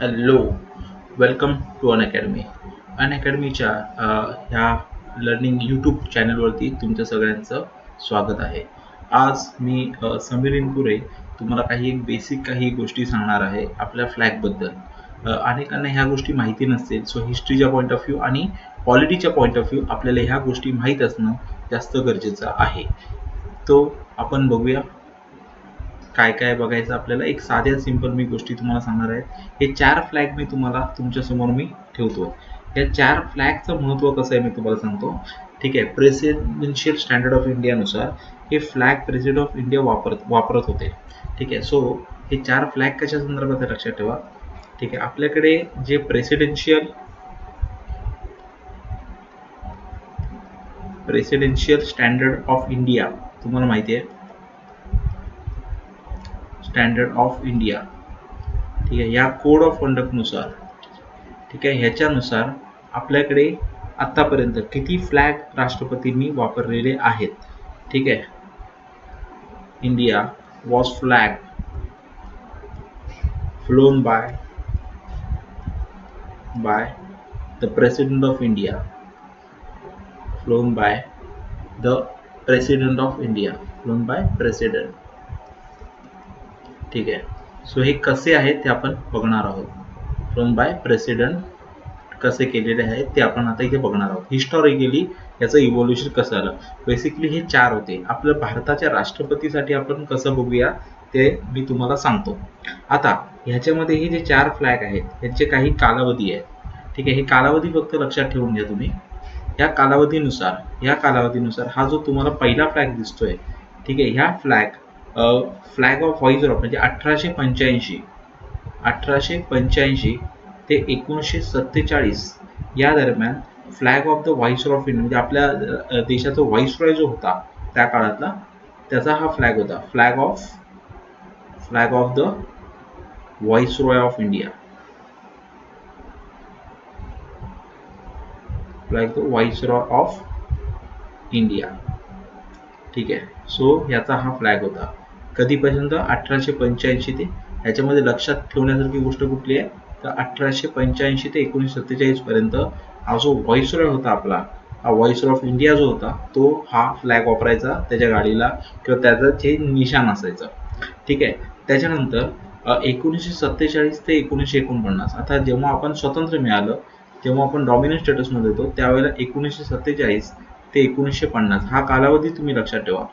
Hello welcome to Unacademy. अन अकॅडमीच्या ह्या learning YouTube चॅनलवरती तुमच्या सगळ्यांचं स्वागत आहे. आज मी समीर इनपुरे तुम्हाला काही एक बेसिक काही गोष्टी सांगणार आहे आपल्या फ्लॅगबद्दल अनेकांना ह्या गोष्टी माहिती नसतील सो हिस्ट्रीच्या पॉईंट ऑफ व्ह्यू आणि पॉलिटीच्या पॉईंट ऑफ व्ह्यू आपल्याला ह्या गोष्टी माहीत असणं जास्त गरजेचं आहे. तो आपण बघूया. काय काय बघायचं आपल्याला? एक साध्या सिंपल मी गोष्टी तुम्हाला सांगणार आहे. हे चार फ्लॅग मी तुम्हाला तुमच्यासमोर मी ठेवतो या चार फ्लॅगचं महत्त्व कसं आहे मी तुम्हाला सांगतो. ठीक आहे प्रेसिडेन्शियल स्टँडर्ड ऑफ इंडियानुसार हे फ्लॅग प्रेसिडेंट ऑफ इंडिया वापरत वापरत होते. ठीक आहे सो हे चार फ्लॅग कशा संदर्भात लक्षात ठेवा. ठीक आहे आपल्याकडे जे presidential presidential standard of India तुम्हाला माहिती आहे. स्टँडर्ड ऑफ इंडिया ठीक आहे या कोड ऑफ कंडक्टनुसार ठीक आहे ह्याच्यानुसार आपल्याकडे आत्तापर्यंत किती फ्लॅग राष्ट्रपतींनी वापरलेले आहेत? ठीक आहे. India was flag flown by by the president of India flown by the president of India flown by president ठीक आहे. सो हे कसे आहेत ते आपण बघणार आहोत. फ्रॉम बाय प्रेसिडेंट कसे केलेले आहेत ते आपण आता इथे बघणार आहोत. हिस्टॉरिकली याचं इव्होल्युशन कसं आलं? बेसिकली हे चार होते. आपल्या भारताच्या राष्ट्रपतीसाठी आपण कसं बघूया ते मी तुम्हाला सांगतो. आता ह्याच्यामध्ये हे जे चार फ्लॅग आहेत ह्यांचे काही कालावधी आहेत. ठीक आहे हे कालावधी फक्त लक्षात ठेवून घ्या तुम्ही. या कालावधीनुसार या कालावधीनुसार हा जो तुम्हाला पहिला फ्लॅग दिसतोय ठीक आहे ह्या फ्लॅग फ्लॅग ऑफ व्हॉइसरॉय म्हणजे अठराशे पंच्याऐंशी अठराशे पंच्याऐंशी ते एकोणीसशे सत्तेचाळीस या दरम्यान flag of the viceroy of India म्हणजे आपल्या देशाचा देशाचा व्हॉइसरॉय जो होता त्या काळातला त्याचा हा फ्लॅग होता. Flag of flag of the viceroy of India flag the viceroy of India ठीक आहे? सो याचा हा फ्लॅग होता. कधीपर्यंत? अठराशे पंच्याऐंशी ते. ह्याच्यामध्ये लक्षात ठेवण्यासारखी गोष्ट कुठली आहे? तर अठराशे पंच्याऐंशी ते एकोणीसशे सत्तेचाळीस पर्यंत हा जो व्हॉइसरॉय होता आपला हा व्हॉइसर ऑफ इंडिया जो होता तो हा फ्लॅग वापरायचा त्याच्या गाडीला किंवा त्याचं जे निशाण असायचं. ठीक आहे? त्याच्यानंतर एकोणीसशे सत्तेचाळीस ते एकोणीसशे एकोणपन्नास आता जेव्हा आपण स्वतंत्र मिळालं तेव्हा आपण डॉमिनंट स्टेटसमध्ये होतो त्यावेळेला एकोणीसशे सत्तेचाळीस ते एकोणीसशे पन्नास हा कालावधी तुम्ही लक्षात ठेवा.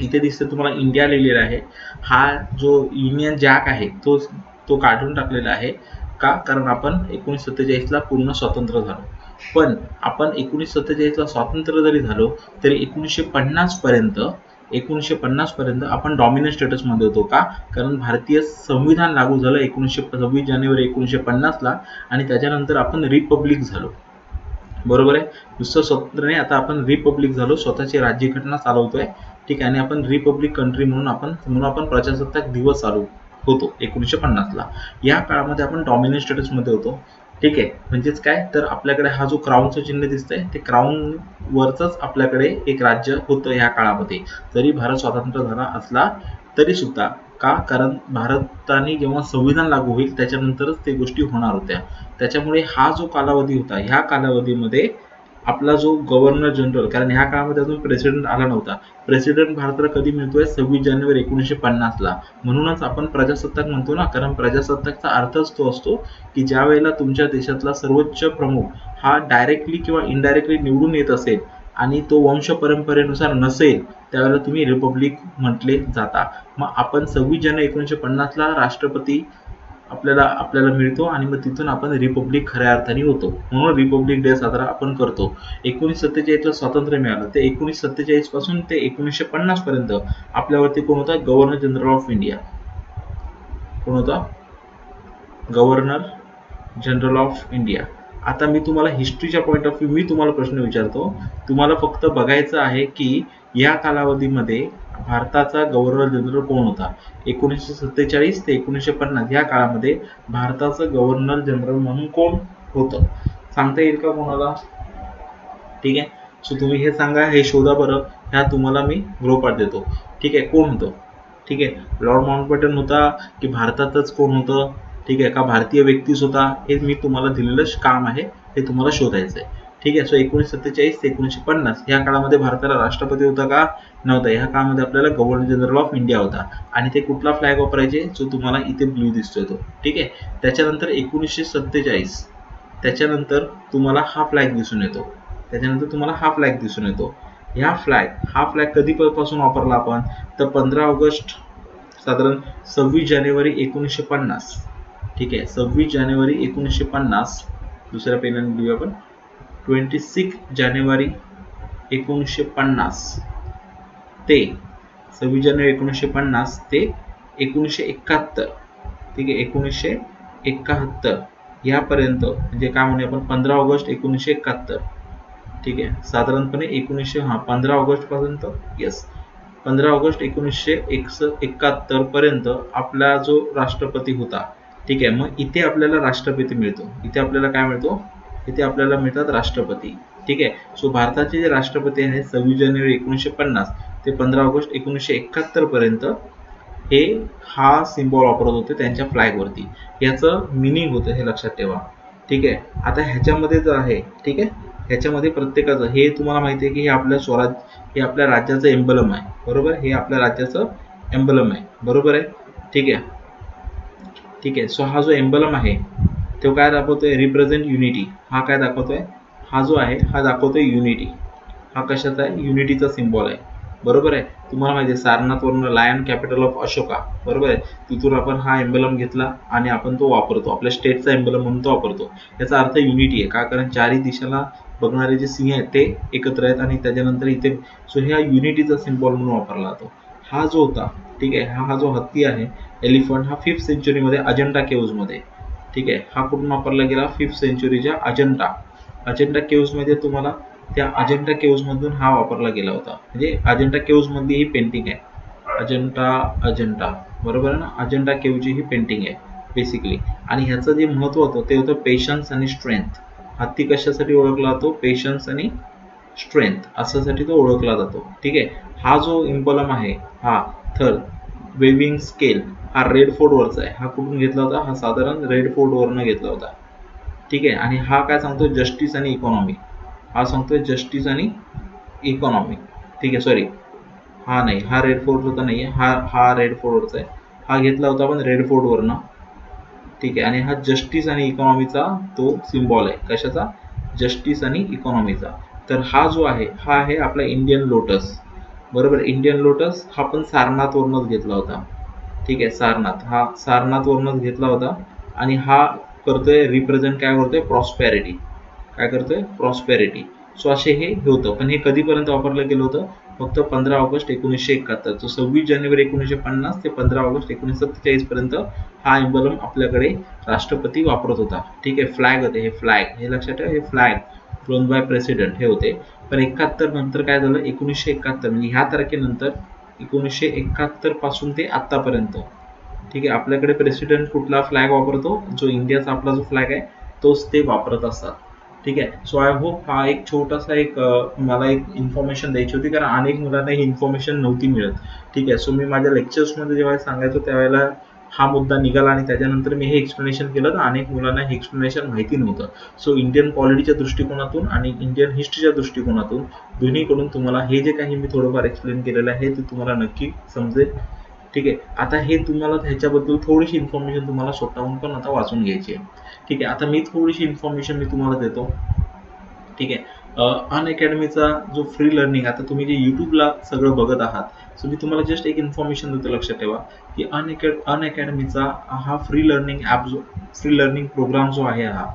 इथे दिसतं तुम्हाला इंडिया लिहिलेला आहे. हा जो युनियन जॅक आहे तो तो काढून टाकलेला आहे का? कारण आपण एकोणीस सत्तेचाळीसला पूर्ण स्वतंत्र झालो. पण आपण एकोणीस सत्तेचाळीसला स्वातंत्र्य जरी झालो तरी एकोणीसशे पन्नास पर्यंत एकोणीसशे पन्नास पर्यंत आपण डॉमिनंट स्टेटसमध्ये होतो का? कारण भारतीय संविधान लागू झालं एकोणीसशे सव्वीस जानेवारी एकोणीसशे पन्नासला आणि त्याच्यानंतर आपण रिपब्लिक झालो. बरोबर आहे? दुसरं स्वतंत्र नाही आता आपण रिपब्लिक झालो स्वतःची राज्यघटना चालवतोय. ठीक आहे आणि आपण रिपब्लिक कंट्री म्हणून आपण म्हणून आपण प्रजासत्ताक दिवस चालू होतो एकोणीसशे पन्नासला. या काळामध्ये आपण डॉमिनंट स्टेटसमध्ये होतो. ठीक आहे? म्हणजेच काय? तर आपल्याकडे हा जो क्राऊनचं चिन्ह दिसतंय ते क्राऊन वरच आपल्याकडे एक राज्य होतं या काळामध्ये. जरी भारत स्वातंत्र्य झाला असला तरी सुद्धा का? कारण भारताने जेव्हा संविधान लागू होईल त्याच्यानंतरच ते गोष्टी होणार होत्या. त्याच्यामुळे हा जो कालावधी होता ह्या कालावधीमध्ये आपला जो गव्हर्नर जनरल कारण ह्या काळामध्ये अजून प्रेसिडेंट आला नव्हता. प्रेसिडेंट भारताला कधी मिळतोय? सव्वीस जानेवारी एकोणीसशे पन्नासला. म्हणूनच आपण प्रजासत्ताक म्हणतो ना कारण प्रजासत्ताकचा अर्थच तो असतो की ज्या वेळेला तुमच्या देशातला सर्वोच्च प्रमुख हा डायरेक्टली किंवा इनडायरेक्टली निवडून येत असेल आणि तो वंश परंपरेनुसार नसेल त्यावेळेला तुम्ही रिपब्लिक म्हटले जाता. मग आपण सव्वीस जानेवारी एकोणीसशे पन्नासला राष्ट्रपती आपल्याला आपल्याला मिळतो आणि मग तिथून आपण रिपब्लिक खऱ्या अर्थाने होतो. म्हणून रिपब्लिक डे साजरा आपण करतो. एकोणीस सत्तेचाळीसला स्वातंत्र्य मिळालं. ते एकोणीस सत्तेचाळीसपासून ते एकोणीसशे पन्नास पर्यंत आपल्यावरती कोण होता? गव्हर्नर जनरल ऑफ इंडिया कोण होता? गव्हर्नर जनरल ऑफ इंडिया आता मी तुम्हाला हिस्ट्रीच्या पॉईंट ऑफ व्ह्यू मी तुम्हाला प्रश्न विचारतो. तुम्हाला फक्त बघायचं आहे की या कालावधीमध्ये भारताचा गव्हर्नर जनरल कोण होता? एकोणीसशे सत्तेचाळीस ते एकोणीसशे पन्नास या काळामध्ये भारताचं गव्हर्नर जनरल म्हणून कोण होतं? सांगता येईल का कोणाला? ठीक आहे. सो तुम्ही हे सांगा हे शोधा बरं. ह्या तुम्हाला मी गृहपाठ देतो. ठीक आहे. कोण होतं? ठीक आहे. लॉर्ड माउंटबॅटन होता की भारतातच कोण होतं? ठीक आहे. का भारतीय व्यक्तीच होता? हे मी तुम्हाला दिलेलं काम आहे. हे तुम्हाला शोधायचं आहे ठीक आहे? सो एकोणीसशे सत्तेचाळीस ते एकोणीसशे पन्नास या काळामध्ये भारताला राष्ट्रपती होता का नव्हता. ह्या काळामध्ये आपल्याला गव्हर्नर जनरल ऑफ इंडिया होता. आणि ते कुठला फ्लॅग वापरायचे? जो तुम्हाला इथे ब्ल्यू दिसतोय तो. ठीक आहे? त्याच्यानंतर एकोणीसशे सत्तेचाळीस. त्याच्यानंतर तुम्हाला हा फ्लॅग दिसून येतो. त्याच्यानंतर तुम्हाला हा फ्लॅग दिसून येतो. ह्या फ्लॅग हा फ्लॅग कधीपासून वापरला आपण? तर पंधरा ऑगस्ट साधारण सव्वीस जानेवारी एकोणीसशे पन्नास. ठीक आहे? सव्वीस जानेवारी एकोणीसशे पन्नास. दुसऱ्या पेनाने लिहूया आपण. ट्वेंटी सिक्स जानेवारी एकोणीसशे पन्नास. ते सव्वीस जानेवारी एकोणीसशे पन्नास ते एकोणीसशे एकाहत्तर. ठीक आहे एकोणीसशे एकाहत्तर. यापर्यंत म्हणजे काय म्हणूया आपण? पंधरा ऑगस्ट एकोणीसशे एकाहत्तर. ठीक आहे साधारणपणे एकोणीसशे हा पंधरा ऑगस्टपर्यंत येस पंधरा ऑगस्ट एकोणीसशे एकस एकाहत्तर पर्यंत आपला जो राष्ट्रपती होता ठीक आहे मग इथे आपल्याला राष्ट्रपती मिळतो. इथे आपल्याला काय मिळतो? इथे आपल्याला मिळतात राष्ट्रपती. ठीक आहे? सो भारताचे जे राष्ट्रपती आहेत सव्वीस जानेवारी एकोणीसशे पन्नास ते पंधरा ऑगस्ट एकोणीसशे एकाहत्तर पर्यंत हे हा सिम्बॉल वापरत होते त्यांच्या फ्लॅगवरती याचं मिनिंग होतं हे लक्षात ठेवा. ठीक आहे? आता ह्याच्यामध्ये जर आहे ठीक आहे? ह्याच्यामध्ये प्रत्येकाचं हे तुम्हाला माहिती आहे की हे आपल्या स्वराज हे आपल्या राज्याचं एम्बलम आहे. बरोबर? हे आपल्या राज्याचं एम्बलम आहे. बरोबर आहे? ठीक आहे? ठीक आहे. सो हा जो एम्बलम आहे तो काय दाखवतोय? रिप्रेझेंट युनिटी हा काय दाखवतोय? हा जो आहे हा दाखवतोय युनिटी हा कशाचा आहे? युनिटीचा सिम्बॉल आहे. बरोबर आहे? तुम्हाला माहिती आहे सारनाथवरून लायन कॅपिटल ऑफ अशोका बरोबर आहे? तिथून आपण हा एम्बलम घेतला आणि आपण तो वापरतो. आपल्या स्टेटचा एम्बलम म्हणून तो वापरतो. याचा अर्थ युनिटी आहे. का? कारण चारही दिशेला बघणारे जे सिंह आहेत ते एकत्र आहेत आणि त्याच्यानंतर इथे सो ह्या युनिटीचा सिम्बॉल म्हणून वापरला जातो. हा जो होता ठीक आहे? हा हा जो हत्ती आहे एलिफंट हा फिफ्थ सेंचुरीमध्ये अजंटा केव्जमध्ये ठीक आहे? हा कुठून वापरला गेला? फिफ्थ सेंचुरीच्या अजंटा. अजंटा केव्जमध्ये तुम्हाला त्या अजंटा केव्जमधून हा वापरला गेला होता. म्हणजे अजंटा केव्जमधली ही पेंटिंग आहे. अजंटा अजंटा. बरोबर आहे ना? अजंटा केव्हची ही पेंटिंग आहे बेसिकली आणि ह्याचं जे महत्त्व होतं ते होतं पेशन्स आणि स्ट्रेंथ हत्ती कशासाठी ओळखला जातो? पेशन्स आणि स्ट्रेंथ असासाठी तो ओळखला जातो. ठीक आहे? हा जो इम्पॉलम आहे हा थर वेविंग स्केल हा रेड फोर्टवरचा आहे. हा कुठून घेतला होता? हा साधारण रेड फोर्टवरनं घेतला होता. ठीक आहे? आणि हा काय सांगतो जस्टिस आणि इकॉनॉमी हा सांगतो जस्टिस आणि इकॉनॉमी ठीक आहे? सॉरी हा नाही. हा रेड फोर्टवरचा नाही आहे हा हा रेड फोर्डवरचा आहे. हा घेतला होता आपण रेड फोर्टवरनं ठीक आहे? आणि हा जस्टिस आणि इकॉनॉमीचा तो सिम्बॉल आहे. कशाचा? जस्टिस आणि इकॉनॉमीचा तर हा जो आहे हा आहे आपला इंडियन लोटस बरोबर इंडियन लोटस हा पण सारनाथवरूनच घेतला होता. ठीक आहे सारनाथ. हा सारनाथवरूनच घेतला होता आणि हा करतोय रिप्रेझेंट काय करतोय? प्रॉस्पॅरिटी काय करतोय? प्रॉस्पॅरिटी सो असे हे होतं. पण हे कधीपर्यंत वापरलं गेलं होतं? फक्त पंधरा ऑगस्ट एकोणीसशे एकाहत्तर. तो सव्वीस जानेवारी एकोणीसशे पन्नास ते पंधरा ऑगस्ट एकोणीसशे सत्तेचाळीस पर्यंत हा एम्बलम आपल्याकडे राष्ट्रपती वापरत होता. ठीक आहे फ्लॅग होते हे फ्लॅग हे लक्षात ठेवा हे फ्लॅग फ्लोन बाय प्रेसिडेंट हे होते. पण एकाहत्तर नंतर काय झालं? एकोणीसशे एकाहत्तर म्हणजे ह्या तारखेनंतर एकोणीसशे एकाहत्तरपासून ते आतापर्यंत ठीक आहे? आपल्याकडे प्रेसिडेंट कुठला फ्लॅग वापरतो? जो इंडियाचा आपला जो फ्लॅग आहे तोच ते वापरत असतात. ठीक आहे? सो आय होप हा एक छोटासा एक मला एक इन्फॉर्मेशन द्यायची होती कारण अनेक मुलांना ही इन्फॉर्मेशन नव्हती मिळत. ठीक आहे? सो मी माझ्या लेक्चर्समध्ये जेव्हा सांगायचो त्यावेळेला हा मुद्दा निघाला आणि त्याच्यानंतर मी हे एक्सप्लेनेशन केलं तर अनेक मुलांना हे एक्सप्लेनेशन माहिती नव्हतं. सो इंडियन पॉलिटीच्या दृष्टिकोनातून आणि इंडियन हिस्ट्रीच्या दृष्टिकोनातून दोन्हीकडून तुम्हाला हे जे काही मी थोडंफार एक्सप्लेन केलेलं आहे ते तुम्हाला नक्की समजेल. ठीक आहे? आता हे तुम्हाला ह्याच्याबद्दल थोडीशी इन्फॉर्मेशन तुम्हाला स्वतःहून पण आता वाचून घ्यायची आहे. ठीक आहे? आता मी थोडीशी इन्फॉर्मेशन मी तुम्हाला देतो. ठीक आहे? अन अकॅडमीचा जो फ्री लर्निंग आता तुम्ही जे यूट्यूबला सगळं बघत आहात सो मी तुम्हाला जस्ट एक इन्फॉर्मेशन देतो लक्षात ठेवा की अन अन अकॅडमीचा हा फ्री लर्निंग ॲप जो फ्री लर्निंग प्रोग्राम जो आहे हा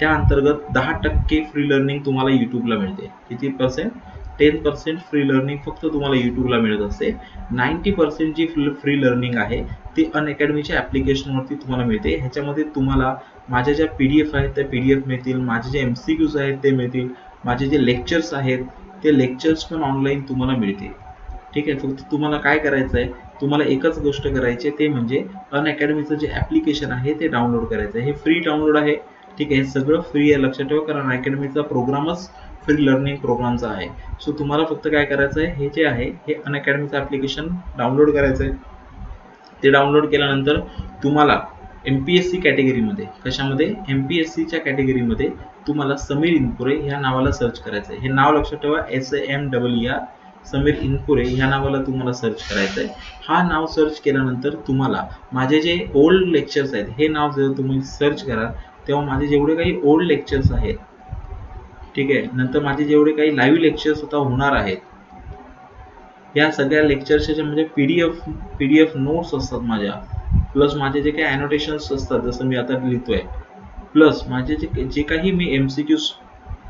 त्या अंतर्गत दहा टक्के फ्री लर्निंग तुम्हाला यूट्यूबला मिळते. किती percent ten percent free learning फक्त तुम्हाला यूट्यूबला मिळत असते. नाईन्टी पर्सेंट जी फ्री लर्निंग आहे ती अन अकॅडमीच्या ॲप्लिकेशनवरती तुम्हाला मिळते. ह्याच्यामध्ये तुम्हाला माझ्या ज्या पी डी एफ आहेत त्या पी डी एफ मिळतील माझे जे एम सी क्यूज आहेत ते मिळतील. माझे जे लेक्चर्स आहेत ते लेक्चर्स पण ऑनलाईन तुम्हाला मिळतील. ठीक आहे? फक्त तुम्हाला काय करायचं आहे तुम्हाला एकच गोष्ट करायची आहे ते म्हणजे अन अकॅडमीचं जे ॲप्लिकेशन आहे ते डाउनलोड करायचं आहे हे फ्री डाउनलोड आहे. ठीक आहे? हे सगळं फ्री आहे. लक्षात ठेवा कारण अकॅडमीचा प्रोग्रामच फ्री लर्निंग प्रोग्रामचा आहे. सो तुम्हाला फक्त काय करायचं आहे हे जे आहे हे अन अकॅडमीचं ॲप्लिकेशन डाउनलोड करायचं आहे ते डाउनलोड केल्यानंतर तुम्हाला एम पी एस सी कॅटेगरीमध्ये कशामध्ये? एम पी एस सीच्या कॅटेगरीमध्ये तुम्हाला समीर इनपुरे ह्या नावाला सर्च करायचं आहे. हे नाव लक्षात ठेवा S M double R Sameer Inpure ह्या नावाला तुम्हाला सर्च करायचं आहे. हा नाव सर्च केल्यानंतर तुम्हाला माझे जे ओल्ड लेक्चर्स आहेत हे नाव जर तुम्ही सर्च कराल तेव्हा माझे जेवढे काही ओल्ड लेक्चर्स आहेत ठीक आहे नंतर माझे जेवढे काही लाईव्ह लेक्चर्स आता होणार आहेत या सगळ्या लेक्चर्सच्या म्हणजे P D F P D F notes असतात माझ्या प्लस माझे जे काही अॅनोटेशन्स असतात जसं मी आता लिहितोय प्लस माझे जे जे काही मी एम सी क्यू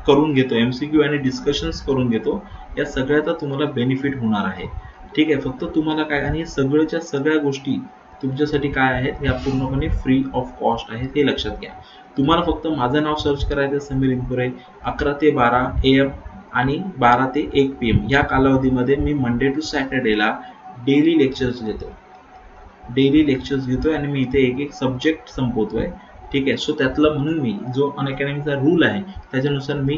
करून घेतो एम सी क्यू आणि डिस्कशन्स करून घेतो या सगळ्याचा तुम्हाला बेनिफिट होणार आहे. ठीक आहे फक्त तुम्हाला काय आणि सगळ्याच्या सगळ्या गोष्टी तुमच्यासाठी काय आहेत या पूर्णपणे फ्री ऑफ कॉस्ट आहेत हे लक्षात घ्या. तुम्हाला फक्त माझं नाव सर्च करायचं समीर इंपुरे अकरा ते बारा ए एम आणि बारा ते एक पी एम या कालावधीमध्ये मी मंडे टू सॅटर्डेला डेली लेक्चर्स घेतो. डेली लेक्चर्स घेतोय आणि मी इथे एक एक सब्जेक्ट संपवतोय. ठीक आहे? सो त्यातलं म्हणून मी जो अनअकॅडमीचा रूल आहे त्याच्यानुसार मी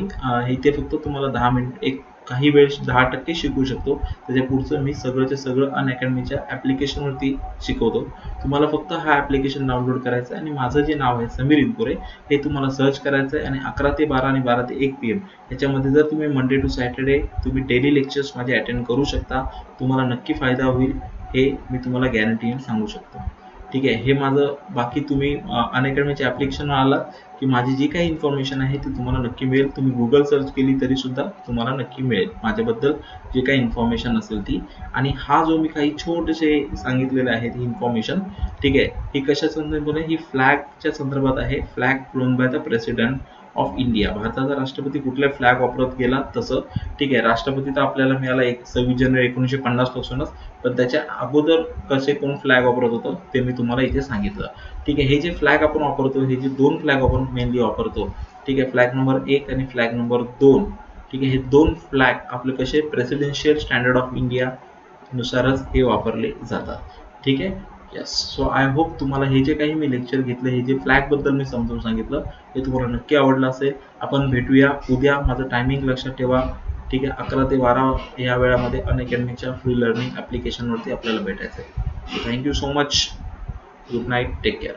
इथे फक्त तुम्हाला दहा मिनिट एक काही वेळ दहा टक्के शिकू शकतो. त्याच्या पुढचं मी सगळंच्या सगळं अनअकॅडमीच्या ॲप्लिकेशनवरती शिकवतो. तुम्हाला फक्त हा ॲप्लिकेशन डाउनलोड करायचं आहे आणि माझं जे नाव आहे समीर इंदुरे हे तुम्हाला सर्च करायचं आहे आणि अकरा ते बारा आणि बारा ते एक पी एम याच्यामध्ये जर तुम्ही मंडे टू सॅटर्डे तुम्ही डेली लेक्चर्स माझे अटेंड करू शकता. तुम्हाला नक्की फायदा होईल. हे मी तुम्हाला गॅरंटीने सांगू शकतो. ठीक आहे? हे माझं बाकी तुम्ही अनअकॅडमीच्या ॲप्लिकेशन आलात की माझी जी काही इन्फॉर्मेशन आहे ती तुम्हाला नक्की मिळेल. तुम्ही गुगल सर्च केली तरी सुद्धा तुम्हाला नक्की मिळेल. माझ्याबद्दल जे काही इन्फॉर्मेशन असेल ती. आणि हा जो मी काही छोटेसे सांगितलेले आहेत ही इन्फॉर्मेशन ठीक आहे? ही कशा संदर्भात ही फ्लॅगच्या संदर्भात आहे. Flag flown by the president of India भारताचा राष्ट्रपती कुठल्या फ्लॅग वापरत गेला तसं ठीक आहे. राष्ट्रपती तर आपल्याला मिळाला एक सव्वीस जानेवारी एकोणीसशे पन्नास पासूनच पण त्याच्या अगोदर कसे कोण फ्लॅग वापरत होतं ते मी तुम्हाला इथे सांगितलं. ठीक आहे हे जे फ्लॅग आपण वापरतो हे जे दोन फ्लॅग आपण मेनली वापरतो ठीक आहे फ्लॅग नंबर एक आणि फ्लॅग नंबर दोन ठीक आहे हे दोन फ्लॅग आपले कसे प्रेसिडेन्शियल स्टँडर्ड ऑफ इंडिया नुसारच हे वापरले जातात. ठीक आहे यस सो आय होप तुम्हाला हे जे काही मी लेक्चर घेतलं हे जे फ्लॅगबद्दल मी समजून सांगितलं हे तुम्हाला नक्की आवडलं असेल. आपण भेटूया उद्या. माझं टायमिंग लक्षात ठेवा. ठीक आहे? अकरा ते बारा या वेळामध्ये अनअकॅडमीच्या फ्री लर्निंग ॲप्लिकेशनवरती आपल्याला भेटायचं आहे. Thank you so much good night take care